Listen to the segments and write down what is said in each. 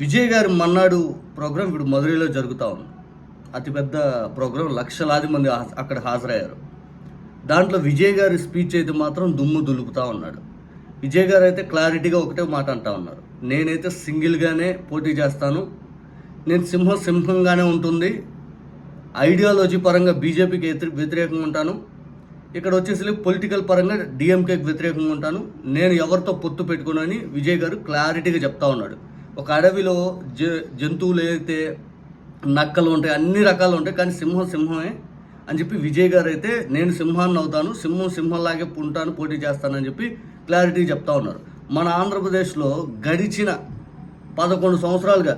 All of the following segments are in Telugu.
విజయ్ గారి మన్నాడు ప్రోగ్రాం ఇప్పుడు మధురైలో జరుగుతూ ఉంది. అతిపెద్ద ప్రోగ్రాం. లక్షలాది మంది అక్కడ హాజరయ్యారు. దాంట్లో విజయ్ గారి స్పీచ్ అయితే మాత్రం దుమ్ము దులుపుతా ఉన్నాడు. విజయ్ గారు అయితే క్లారిటీగా ఒకటే మాట అంటా ఉన్నారు. నేనైతే సింగిల్గానే పోటీ చేస్తాను. నేను సింహం సింహంగానే ఉంటుంది. ఐడియాలజీ పరంగా బీజేపీకి వ్యతిరే- వ్యతిరేకంగా ఉంటాను. ఇక్కడ వచ్చేసి పొలిటికల్ పరంగా డిఎంకేకి వ్యతిరేకంగా ఉంటాను. నేను ఎవరితో పొత్తు పెట్టుకున్నానని విజయ్ గారు క్లారిటీగా చెప్తా ఉన్నాడు. ఒక అడవిలో జ జంతువులు అయితే నక్కలు ఉంటాయి అన్ని రకాలు ఉంటాయి కానీ సింహం సింహమే అని చెప్పి విజయ్ గారు అయితే నేను సింహాన్ని అవుతాను సింహం సింహంలాగే ఉంటాను పోటీ చేస్తానని చెప్పి క్లారిటీ చెప్తా ఉన్నారు. మన ఆంధ్రప్రదేశ్లో గడిచిన పదకొండు సంవత్సరాలుగా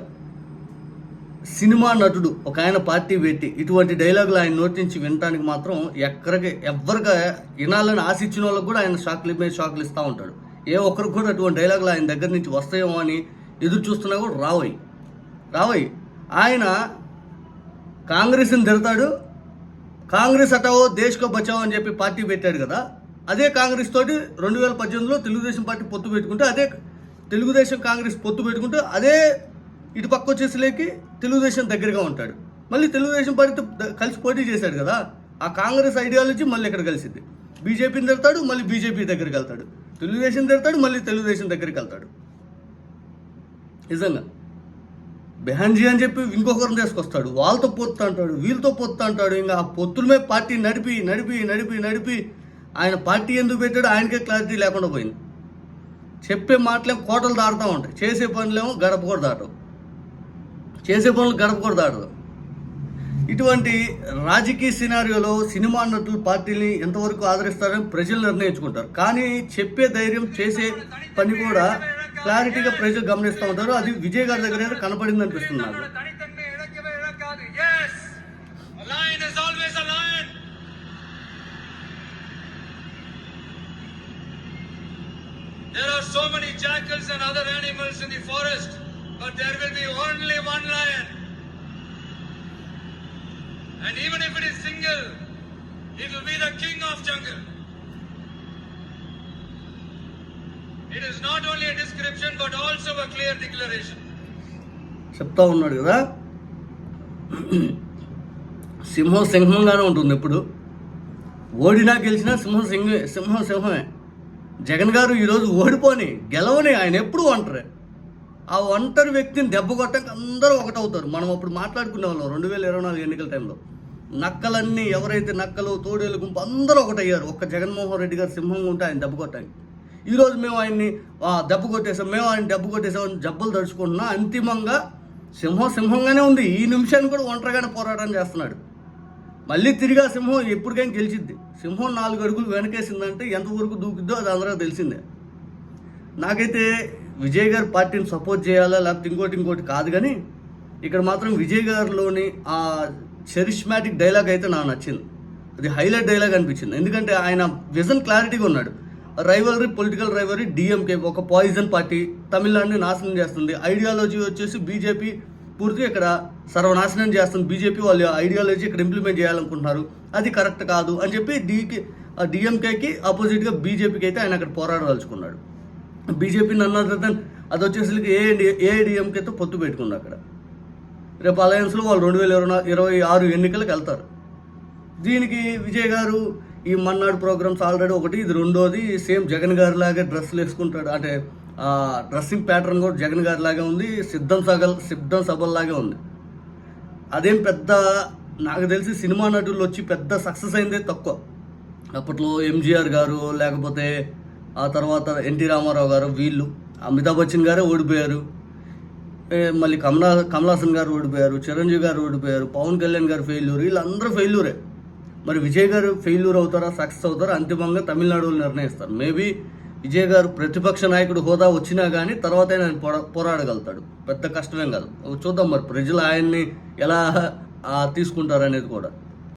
సినిమా నటుడు ఒక ఆయన పార్టీ పెట్టి ఇటువంటి డైలాగులు ఆయన నోటి నుంచి వినటానికి మాత్రం ఎక్కడికి ఎవరిగా వినాలని ఆశించిన వాళ్ళకి కూడా ఆయన షాక్లు మీద షాక్లు ఇస్తూ ఉంటాడు. ఏ ఒక్కరికి కూడా అటువంటి డైలాగులు ఆయన దగ్గర నుంచి వస్తాయేమో అని ఎదురు చూస్తున్నా కూడా రావోయ్ రావోయ్ ఆయన కాంగ్రెస్ని తిడతాడు. కాంగ్రెస్ అటావో దేశ్కో బచావో అని చెప్పి పార్టీ పెట్టాడు కదా. అదే కాంగ్రెస్ తోటి రెండు వేల పద్దెనిమిదిలో తెలుగుదేశం పార్టీ పొత్తు పెట్టుకుంటే అదే తెలుగుదేశం కాంగ్రెస్ పొత్తు పెట్టుకుంటే అదే ఇటు పక్క వచ్చేసలేకి తెలుగుదేశం దగ్గరగా ఉంటాడు. మళ్ళీ తెలుగుదేశం పార్టీతో కలిసి పోటీ చేశాడు కదా. ఆ కాంగ్రెస్ ఐడియాలజీ మళ్ళీ ఇక్కడ కలిసింది. బీజేపీని తిడతాడు మళ్ళీ బీజేపీ దగ్గరికి వెళ్తాడు. తెలుగుదేశం తిడతాడు మళ్ళీ తెలుగుదేశం దగ్గరికి వెళ్తాడు. నిజంగా. బెహన్జీ అని చెప్పి ఇంకొకరిని తీసుకొస్తాడు. వాళ్ళతో పొత్తు అంటాడు వీళ్ళతో పొత్తు అంటాడు. ఇంకా ఆ పొత్తులమే పార్టీ నడిపి నడిపి నడిపి నడిపి ఆయన పార్టీ ఎందుకు పెట్టాడు ఆయనకే క్లారిటీ లేకుండా పోయింది. చెప్పే మాటలేమో కోటలు దాడుతూ ఉంటాయి. చేసే పనులేమో గడప కూడా దాటవు. చేసే పనులు గడప కూడా దాటదు ఇటువంటి రాజకీయ సినారియోలో సినిమా నటులు పార్టీని ఎంతవరకు ఆదరిస్తారని ప్రజలు నిర్ణయించుకుంటారు. కానీ చెప్పే ధైర్యం చేసే పని కూడా క్లారిటీగా ప్రజలు గమనిస్తూ ఉంటారు Yes, a lion is always a lion. There are so many jackals and other animals in the forest, but there will be only one lion. And even if it is single, it will be the king of jungle. It is not only a description but also a clear declaration చెప్తా ఉన్నాడు కదా? సింహం సింహంగానే ఉంటుంది ఎప్పుడు ఓడినా గెలిచినా సింహం సింహ సింహం సింహమే. జగన్ గారు ఈరోజు ఓడిపోని గెలవని ఆయన ఎప్పుడు ఒంటరే ఆ ఒంటరి వ్యక్తిని దెబ్బ కొట్టక అందరూ ఒకటవుతారు. మనం అప్పుడు మాట్లాడుకునే వాళ్ళం రెండు వేల ఇరవై నాలుగు ఎన్నికల టైంలో. నక్కలన్నీ ఎవరైతే నక్కలు తోడేలు గుంపు అందరూ ఒకటయ్యారు. ఒక్క జగన్మోహన్ రెడ్డి గారు సింహంగా ఉంటే ఆయన దెబ్బ కొట్టాయి ఈరోజు మేము ఆయన్ని దెబ్బ కొట్టేసాం. మేము ఆయన దెబ్బ కొట్టేసాం అని జబ్బులు తడుచుకుంటున్నా. అంతిమంగా సింహం సింహంగానే ఉంది. ఈ నిమిషాన్ని కూడా ఒంటరిగానే పోరాటం చేస్తున్నాడు. మళ్ళీ తిరిగి ఆ సింహం ఎప్పటికైనా గెలిచిద్ది. సింహం నాలుగు అడుగులు వెనకేసిందంటే ఎంతవరకు దూకిద్దో అది అందరూ తెలిసిందే. నాకైతే విజయ్ గారి పార్టీని సపోర్ట్ చేయాలా లేకపోతే ఇంకోటి ఇంకోటి కాదు కానీ ఇక్కడ మాత్రం విజయ్ గారిలోని ఆ చెరిష్మాటిక్ డైలాగ్ అయితే నాకు నచ్చింది. అది హైలైట్ డైలాగ్ అనిపించింది. ఎందుకంటే ఆయన విజన్ క్లారిటీగా ఉన్నాడు. రైవలరీ పొలిటికల్ రైవలరీ డిఎంకే ఒక పాయిజన్ పార్టీ తమిళనాడుని నాశనం చేస్తుంది. ఐడియాలజీ వచ్చేసి బీజేపీ పూర్తిగా ఇక్కడ సర్వనాశనం చేస్తుంది. బీజేపీ వాళ్ళు ఐడియాలజీ ఇక్కడ ఇంప్లిమెంట్ చేయాలనుకుంటున్నారు. అది కరెక్ట్ కాదు అని చెప్పి డీకి డిఎంకేకి ఆపోజిట్గా బీజేపీకి అయితే ఆయన అక్కడ పోరాడదలుచుకున్నాడు. బీజేపీ నన్ను అది వచ్చేసి ఏ ఏఐడిఎంకేతో పొత్తు పెట్టుకుంది అక్కడ. రేపు అలయన్స్లో వాళ్ళు రెండు వేల ఇరవై ఇరవై ఆరు ఎన్నికలకు వెళ్తారు. దీనికి విజయ్ గారు ఈ మన్నాడు ప్రోగ్రామ్స్ ఆల్రెడీ ఒకటి ఇది రెండోది సేమ్ జగన్ గారి లాగే డ్రెస్సులు వేసుకుంటాడు. అంటే ఆ డ్రెస్సింగ్ ప్యాటర్న్ కూడా జగన్ గారి లాగే ఉంది సిద్ధం సగల్ సిద్ధం సభల్లాగే ఉంది. అదేం పెద్ద నాకు తెలిసి సినిమా నటులు వచ్చి పెద్ద సక్సెస్ అయిందే తక్కువ. అప్పట్లో ఎంజీఆర్ గారు లేకపోతే ఆ తర్వాత ఎన్టీ రామారావు గారు వీళ్ళు అమితాబ్ బచ్చన్ గారే ఓడిపోయారు. మళ్ళీ కమలా కమలాసన్ గారు ఓడిపోయారు చిరంజీవి గారు ఓడిపోయారు పవన్ కళ్యాణ్ గారు ఫెయిల్యూర్ వీళ్ళందరూ ఫెయిల్యూరే మరి విజయ్ గారు ఫెయిల్యూర్ అవుతారా సక్సెస్ అవుతారా అంతిమంగా తమిళనాడు నిర్ణయిస్తారు. మేబీ విజయ్ గారు ప్రతిపక్ష నాయకుడు హోదా వచ్చినా కానీ తర్వాత ఆయన పోరాడగలుగుతాడు. పెద్ద కష్టమేం కాదు. చూద్దాం మరి ప్రజలు ఆయన్ని ఎలా తీసుకుంటారు అనేది కూడా.